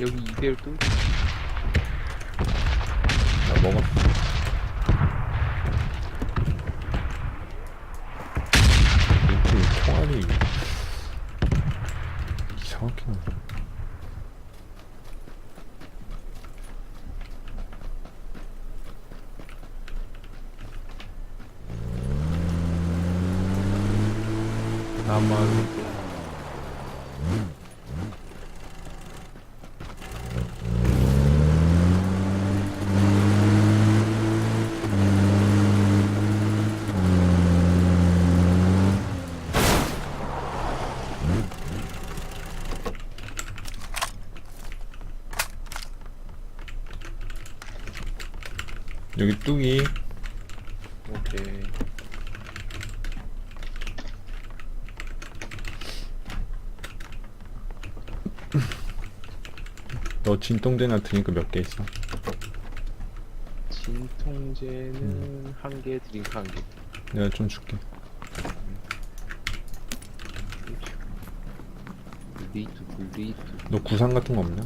여기 이별 또나 먹었어. 왠지 총알이 이상하게 나네. 나만 여기 뚝이. 오케이. 너 진통제나 드니까 몇개 있어? 진통제는 한 개 드링크 한 개. 내가 좀 줄게. 리트 리트. 너 구상 같은 거 없냐?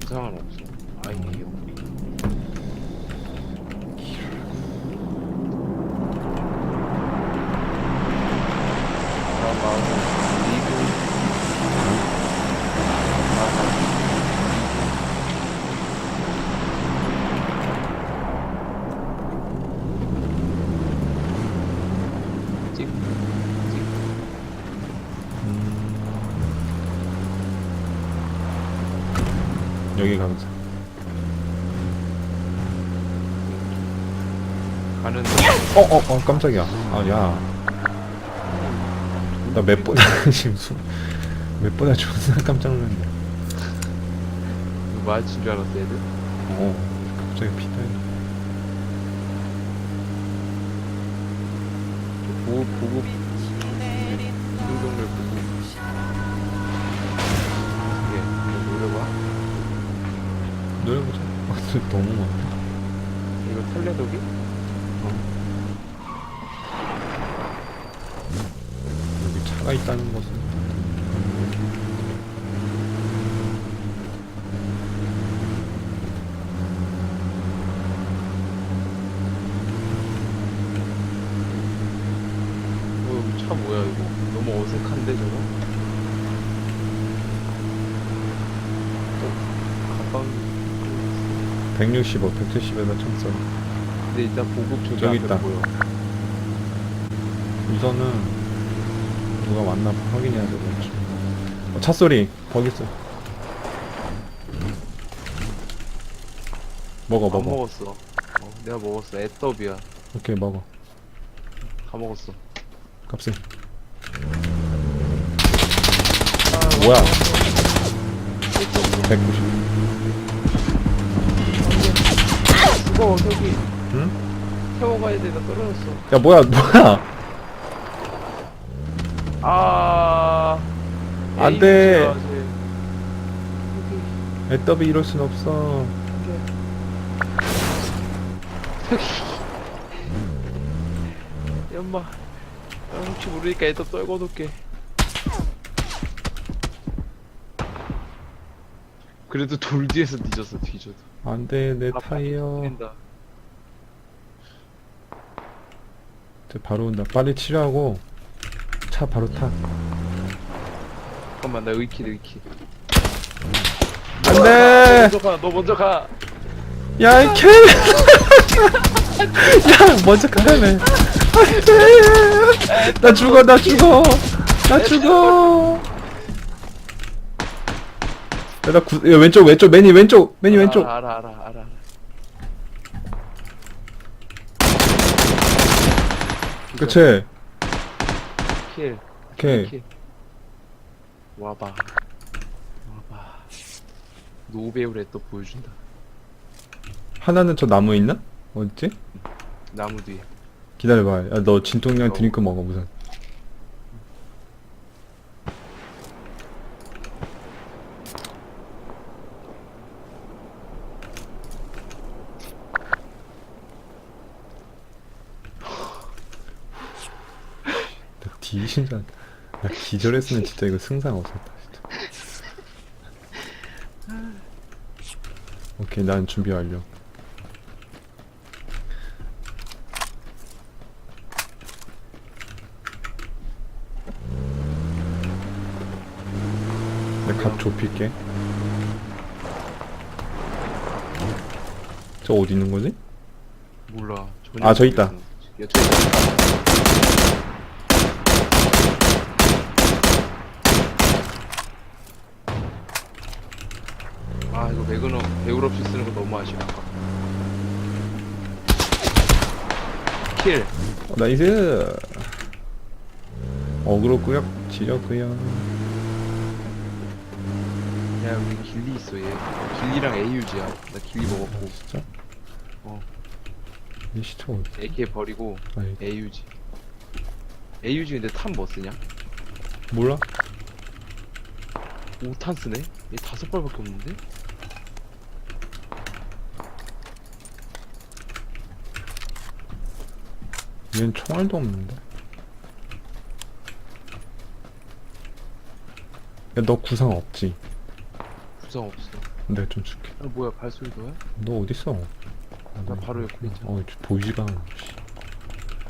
부상은 없어. 아이요 다음 리뷰 찍, 찍. 여기 가보자. 가는 어, 어, 어, 깜짝이야. 아, 야. 나 맵보다 지금 수, 맵보다 존나 깜짝 놀랐네. 누가 맞힌 줄 알았어 애들 어, 갑자기 피다. 보고 보고 노려보자. 아, 너무 많다. 이거 털레도기 여기 차가 있다는 것은. 어, 차 뭐야 이거 너무 어색한데 저거 또 가방 165, 170에다 총 써. 근데 일단 보급 저기 저기 앞에 있다. 보여 우선은 누가 왔나 봐. 확인해야 되겠지. 어, 차 소리. 거기 있어. 먹어, 안 먹어. 먹었어 어, 내가 먹었어 애떡이야 오케이, 먹어. 다 먹었어 값을. 뭐야? 190. 죽어 저기 응? 태워가야 돼나 떨어졌어 야, 뭐야, 뭐야? 아안 돼. 에이미지야, 쟤. 애더비 이럴 순 없어. 연마 나 혹시 모르니까 애도 떨궈 놓게 그래도 돌 뒤에서 뒤졌어 뒤져도 안 돼, 내 아, 타이어. 된다 저 바로 온다. 빨리 치료하고 차 바로 타. 잠깐만 나 의키 의키 안너 돼! 먼저 가너 먼저 가 야, 이 개! 야, 먼저 가라며. 안 돼! 나 죽어, 나 죽어! 나 죽어! 야, 나 구, 야, 왼쪽, 왼쪽, 매니, 왼쪽! 매니, 왼쪽! 알아 알아 알아 알아 그치? 킬 오케이. 킬 와봐 와봐 노배우래 또 보여준다 하나는 저 나무에 있나? 어딨지? 나무 뒤에 기다려봐. 야, 너 진통약 어. 드링크 먹어, 우선. 나 뒤 진다. 나 기절했으면 진짜 이거 승상 없었다, 진짜. 오케이 난 준비 완료 내갑 좁힐게 저 어디 있는 거지? 몰라. 아, 저 있다. 야, 저 있다. 매그넘 배울 없이 쓰는 거 너무 아쉬워. 킬. 어, 나이스 어그로 꾸역 지렸구요 야 여기 길리 있어 얘. 길리랑 AUG야. 나 길리 먹었고 진짜? 어. 이 시차 어디 AK 버리고 아이 AUG. AUG 근데 탄 뭐 쓰냐? 몰라? 5탄 쓰네? 얘 다섯 발밖에 없는데? 얘는 총알도 없는데 야 너 구상 없지? 부상 없어. 내가 좀 줄게 아 뭐야 발소리 너야? 너 어딨어? 아, 나 바로 옆에 있잖아. 어저 보이지가 않아 씨.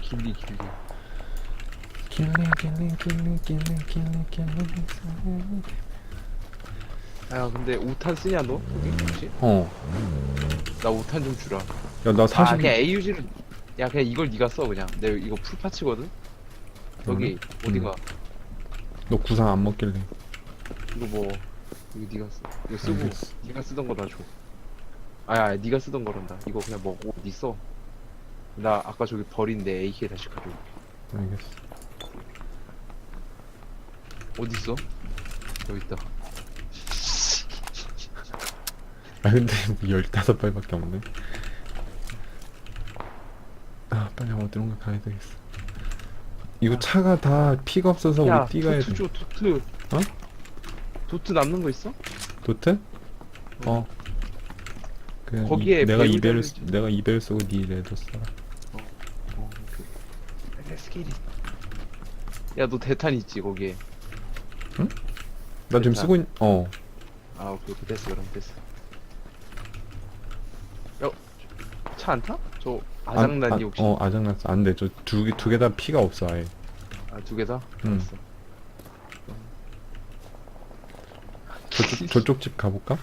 길리 길리. 길리 야 근데 5탄 쓰냐 너? 혹시? 어야 나 5탄 좀 주라. 나아 40... 그냥 AUG를 야 그냥 이걸 네가 써 그냥. 내가 이거 풀파츠거든. 여기 어디가? 너 구상 안 먹길래 이거 뭐 이거 네가 써. 이거 쓰고 알겠어. 네가 쓰던 거나 줘. 아야 네가 쓰던 거란다. 이거 그냥 먹고 네 써. 나 아까 저기 버린 내 AK 다시 가져올게. 알겠어 어디 있어? 여기 있다. 아 근데 뭐 15발밖에 없네 아 빨리 어디론가 가야 되겠어 이거 차가 다 피가 없어서 야 우리 뛰가야 도트 돼 줘 도트. 어? 도트 남는 거 있어? 도트? 어 그, 거기에 이, 내가 배율 이벨 달려있지. 내가 이벨 쓰고 니 레드 써라 어. 스케일이. 야, 너 대탄 있지, 거기에. 나 지금. 쓰고 있.. 어 아, 오케이, 오케이. 됐어, 그럼 됐어. 야, 차 안 타? 저, 아장난이 혹시? 어 아장났어 안돼 저 두 개 두 개 다 피가 없어 아예 아, 두 개 다? 응. 알았어. 저쪽, 저쪽 집 가볼까?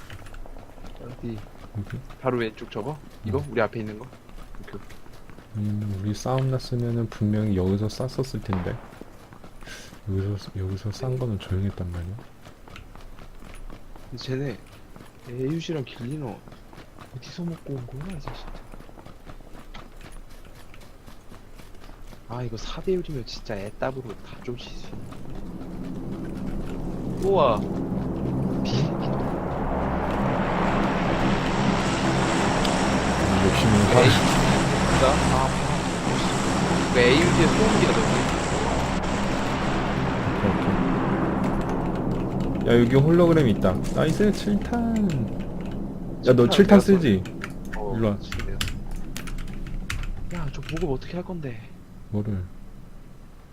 어디? 여기? 바로 왼쪽 저거? 이거? 우리 앞에 있는 거? 오케이. 음, 우리 싸움 났으면은 분명히 여기서 쌌었을 텐데 여기서 여기서 싼 거는 조용했단 말이야 근데 쟤네, 에유씨랑 길리너 어디서 먹고 온 거야, 이 자식? 아, 이거 4배율이면 진짜 애따브로 다 쫓이지. 우와. 비행기. 욕심은 에이, 화 진짜? 아, 그 AUG의 소음기가 너무. 야 여기 홀로그램 있다 나이스 7탄 야 너 7탄 쓰지? 어, 일로 와. 그렇지, 내가. 야, 저 보급 어떻게 할 건데? 뭐를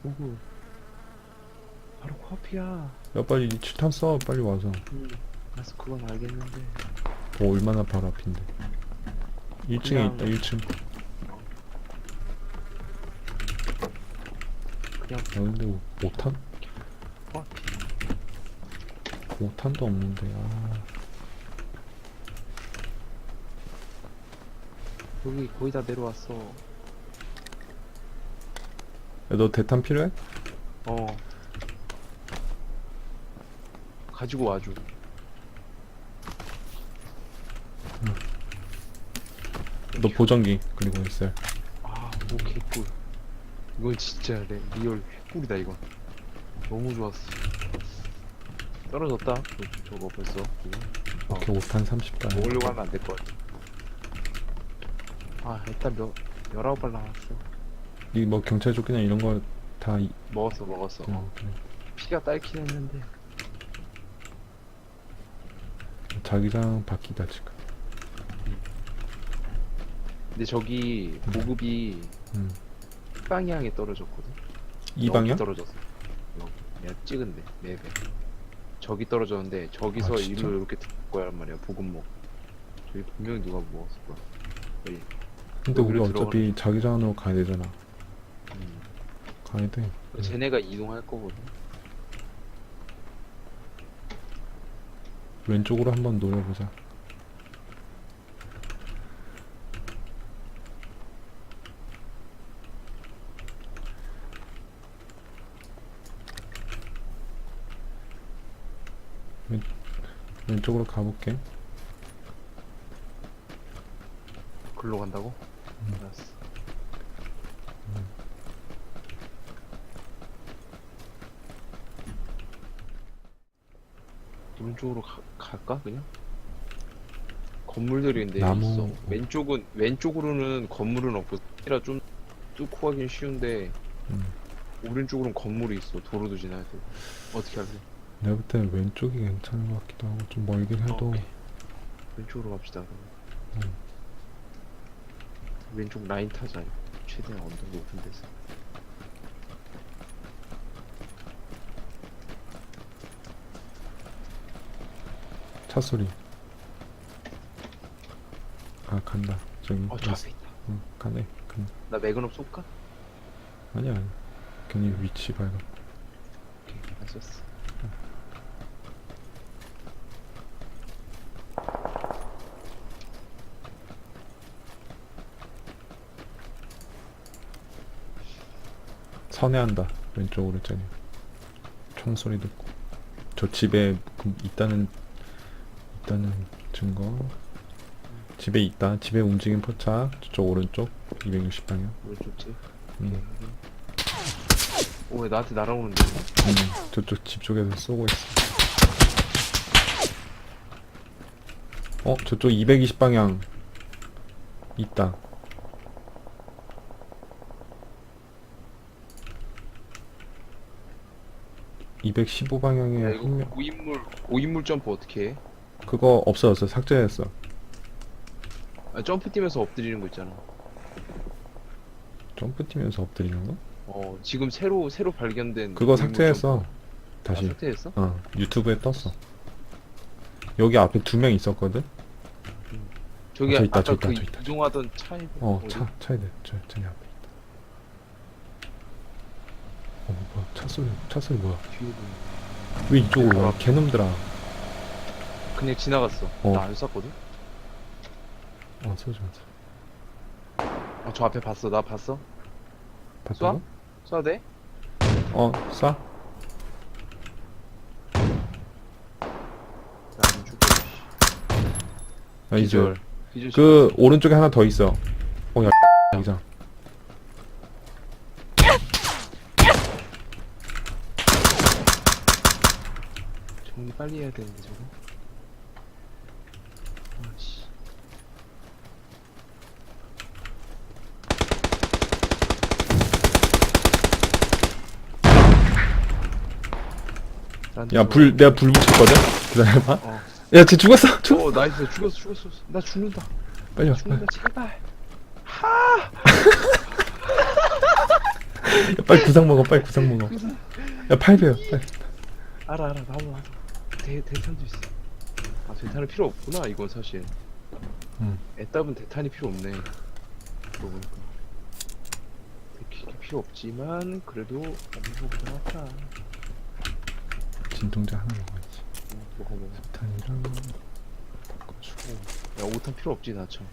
보급. 바로 커피야. 야 빨리 7탄 써 빨리 와서 음, 알았어, 그건 알겠는데. 어 얼마나 바로 앞인데 1층에 그냥- 있다 1층 그냥 야 근데 5탄? 커피. 5탄도 없는데 아 여기 거의 다 내려왔어. 야, 너 대탄 필요해? 어. 가지고 와줘. 너 보정기 그리고 SR 아, 오 개꿀. 이건 진짜 레, 리얼 꿀이다 이건. 너무 좋았어. 떨어졌다. 저, 저거 벌써. 어, 오케이 5탄 30발 먹으려고 하면 안 될 것 같아. 아, 일단 몇, 19발 남았어. 이 뭐 경찰 조끼나 이런 거 다 먹었어, 먹었어. 어, 그래. 피가 딸긴 했는데. 자기장 바뀌다 지금 근데 저기 보급이 음. 방향에 떨어졌거든. 이 여기 방향? 떨어졌어. 여기. 내가 찍은데, 맵에. 저기 떨어졌는데, 저기서 아, 진짜? 일로 이렇게 들 거란 말이야, 보급목. 저기 분명히 누가 먹었을 거야. 근데 우리 여기로 어차피 자기장으로 가야 되잖아. 음. 가야 돼. 응. 쟤네가 이동할 거거든. 왼쪽으로 한번 노려보자. 왼, 왼쪽으로 가볼게. 글로 간다고? 음. 알았어. 오른쪽으로 가, 갈까 그냥? 건물들이 근데 나무- 있어. 왼쪽은 왼쪽으로는 건물은 없고 이라 좀 뚫고 가긴 쉬운데 음. 오른쪽으로는 건물이 있어. 도로도 지나야 돼. 어떻게 할래? 내가 볼 때는 왼쪽이 괜찮은 것 같기도 하고 좀 멀긴 해도 오케이. 왼쪽으로 갑시다. 그러면. 음. 왼쪽 라인 타자. 최대한 언덕 높은 데서. 차 소리. 아 간다. 저기. 어, 저. 앞에 있다. 응, 가네. 간다. 나 매그넘 쏠까? 아니야. 아니야. 괜히 위치 발견. 오케이, 안 쐈어. 선회한다. 왼쪽으로 쟤네. 총소리 듣고. 저 집에 그 있다는 있다는 증거. 집에 있다. 집에 움직임 포착. 저쪽 오른쪽 260방향. 오른쪽 집. 음, 오, 왜 나한테 날아오는데? 음, 저쪽 집 쪽에서 쏘고 있어. 어, 저쪽 220방향 있다. 215방향에 야, 이거 한 명. 고인물, 고인물 점프 어떻게 해? 그거 없어졌어. 삭제했어. 아, 점프 뛰면서 엎드리는 거 있잖아. 점프 뛰면서 엎드리는 거? 어, 지금 새로, 새로 발견된. 그거 삭제했어. 점프. 다시. 아, 삭제했어? 어, 유튜브에 떴어. 여기 앞에 두 명 있었거든? 저기 저 있다, 아까 저 있다, 그 저 있다. 이동하던 차에. 어, 어디? 차, 차에 대, 저, 저기 앞에 있다. 어, 뭐야, 차 소리, 차 소리 뭐야? 뒤에 보이네. 왜 이쪽으로 와? 앞에. 개놈들아. 그냥 지나갔어. 어. 나 안 쐈거든? 어, 쏘지 마. 아, 저 앞에 봤어. 나 봤어? 봤다고? 쏴도 돼? 어, 쏴? 나 안 죽어. 씨. 아, 이제. 기절. 그, 오른쪽에 하나 더 있어. 어, 야, 이상. 정리 빨리 해야 되는데 저거. 아씨. 야, 불, 내가 불 붙였거든? 기다려봐. 어. 야, 쟤 죽었어! 죽 어 나이스 죽었어 죽었어 나 죽는다 빨리 와. 빨리. 죽는다 제발 야, 빨리 구상 먹어, 빨리 구상 먹어. 야, 8배야, 빨리. 알아 알아 나도 나도 대 대탄도 있어 아 대탄은 필요 없구나 이건 사실 응. 애답은 대탄이 필요 없네 그러고 보니까 대킥이 필요 없지만 그래도 거보다 낫다 진통제 하나 먹어야지. 어, 먹어 먹어 탄이랑 바꿔주고. 야 5탄 필요 없지 나 참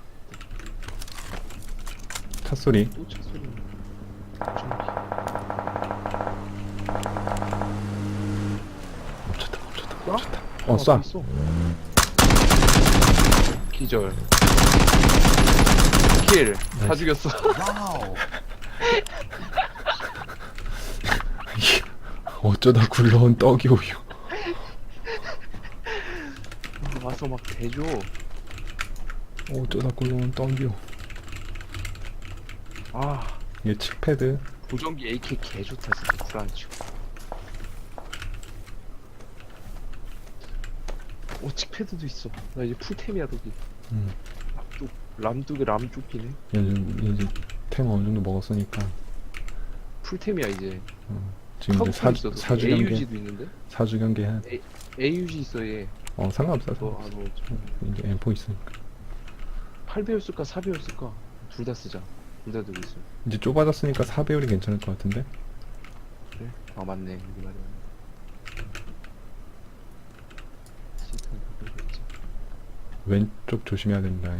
차 소리. 또 차 소리 멈췄다, 멈췄다, 쏴? 멈췄다. 어, 쏴. 있어. 기절 킬다 나이스. 죽였어 어쩌다 굴러온 떡이 오유. 와서 막 대줘 어쩌다 굴러온 떡이오. 아얘 칙패드. 보정기 AK 개 좋다 진짜 불안치고 오 칙패드도 있어 나 이제 풀템이야 거기 응. 람뚝 람뚝에 람뚝이네 얘 이제, 이제 템 어느 정도 먹었으니까. 풀템이야 이제 어, 지금 이제 사, 있어 사주 경계, AUG도 있는데 사주 경계 해야 돼. AUG 있어 얘 어, 상관없어. 너, 아, 상관없어. 너, 저- 이제 M4 있으니까. 8배율 쓸까 4배율 쓸까 둘 다 쓰자 둘 다 들고 있어 이제 좁아졌으니까 4배율이 괜찮을 것 같은데? 그래? 아 맞네 여기 말이야 시스템 바꿔야겠지. 왼쪽 조심해야 된다.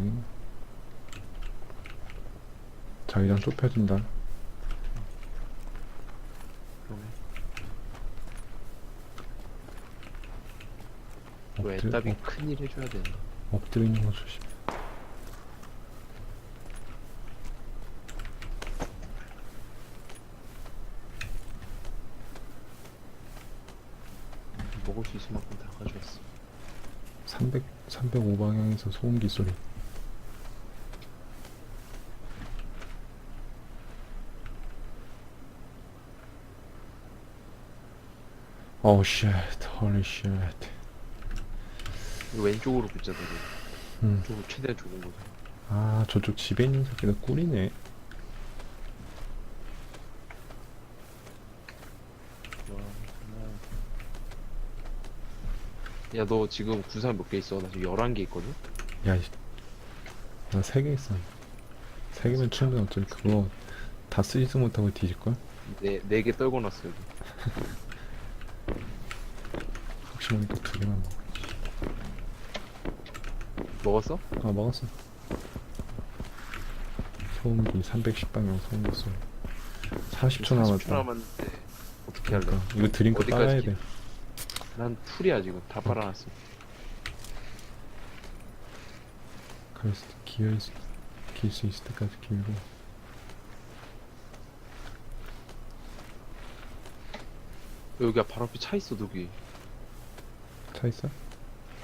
자기장 좁혀진다. 그러네 또 엎드, 애답이 엎, 큰일 해줘야 되네 엎드려 있는 거 조심. 먹을 수 있을 만큼 다 가져왔어 300, 305 방향에서 소음기 소리. 헐리 쉣. 이거 왼쪽으로 되게 음. 왼쪽으로 최대한 좁은 거죠 아 저쪽 집에 있는 새끼가 꿀이네. 야너 지금 구상 몇개 있어? 나 지금 11개 있거든? 야, 이- 나세 개 있어. 세 개면 충분히 어쩔 그거 다 쓰지도 못하고 뒤질걸? 네, 네개 떨궈 놨어 여기 혹시 모르니까 두 개만 먹어. 먹었어? 아 먹었어. 소음기 310방향 소음기 소리. 40초 남았다. 40초 남았는데 어떻게 할래? 그러니까 이거 드링크 어디까지 빨아야 기- 돼. 난 풀이야 지금 다 빨아놨어 그래서 기어 있, 길수 있을 때까지 길고. 여기가 바로 앞에 차 있어 여기 차 있어?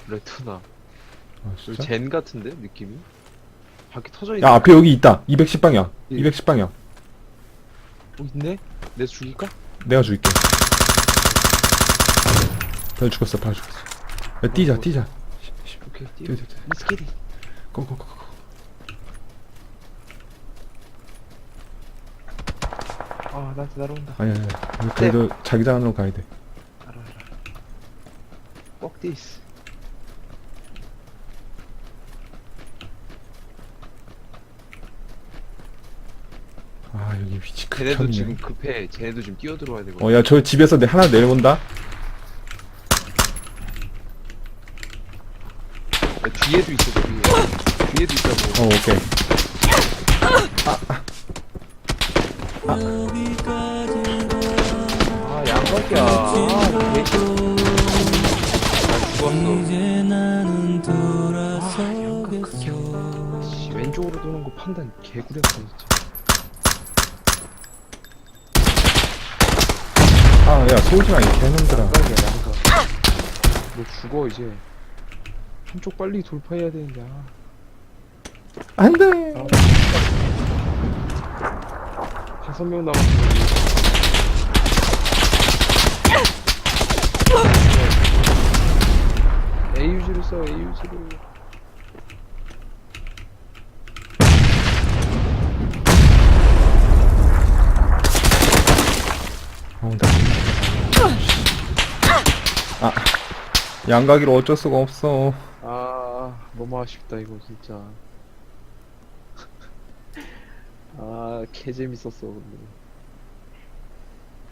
레트나 아 여기 진짜? 젠 같은데 느낌이? 바퀴 터져 있는 야 앞에 여기 있다. 210방향. 예. 210방향. 어 있네? 내가 죽일까? 내가 죽일게. 나 죽었어. 바로 죽었어. 야 뛰자 뭐, 뛰자. 시- 시- 오케이 뛰어 뛰어 뛰어 뛰어. 미스키리 고고고고. 아 나한테 날아온다 아니 아니. 아니. 그래도 자기장 안으로 가야 돼. 알아 알아 뻑 디스 아 여기 위치 쟤네도. 지금 급해. 쟤네도 지금 뛰어들어와야 되거든. 어, 야, 저 집에서 내 하나 내려온다. 야, 뒤에도 있어 저기. 뒤에도 있다고. 어, 오케이. 아 양각이야. 아 개새끼 나 죽었어. 아 양각 극혐 씨 왼쪽으로 도는 거 판단 개구렸어 진짜 아, 야, 쏘지 마, 이 개놈들아. 양각이야 양각 너 죽어 이제 한쪽 빨리 돌파해야 되는데 아. 안 돼! 다섯 명 남았어 AUG를 써 AUG를 양가기로 어쩔 수가 없어. 아 너무 아쉽다 이거 진짜 아 개 재밌었어 근데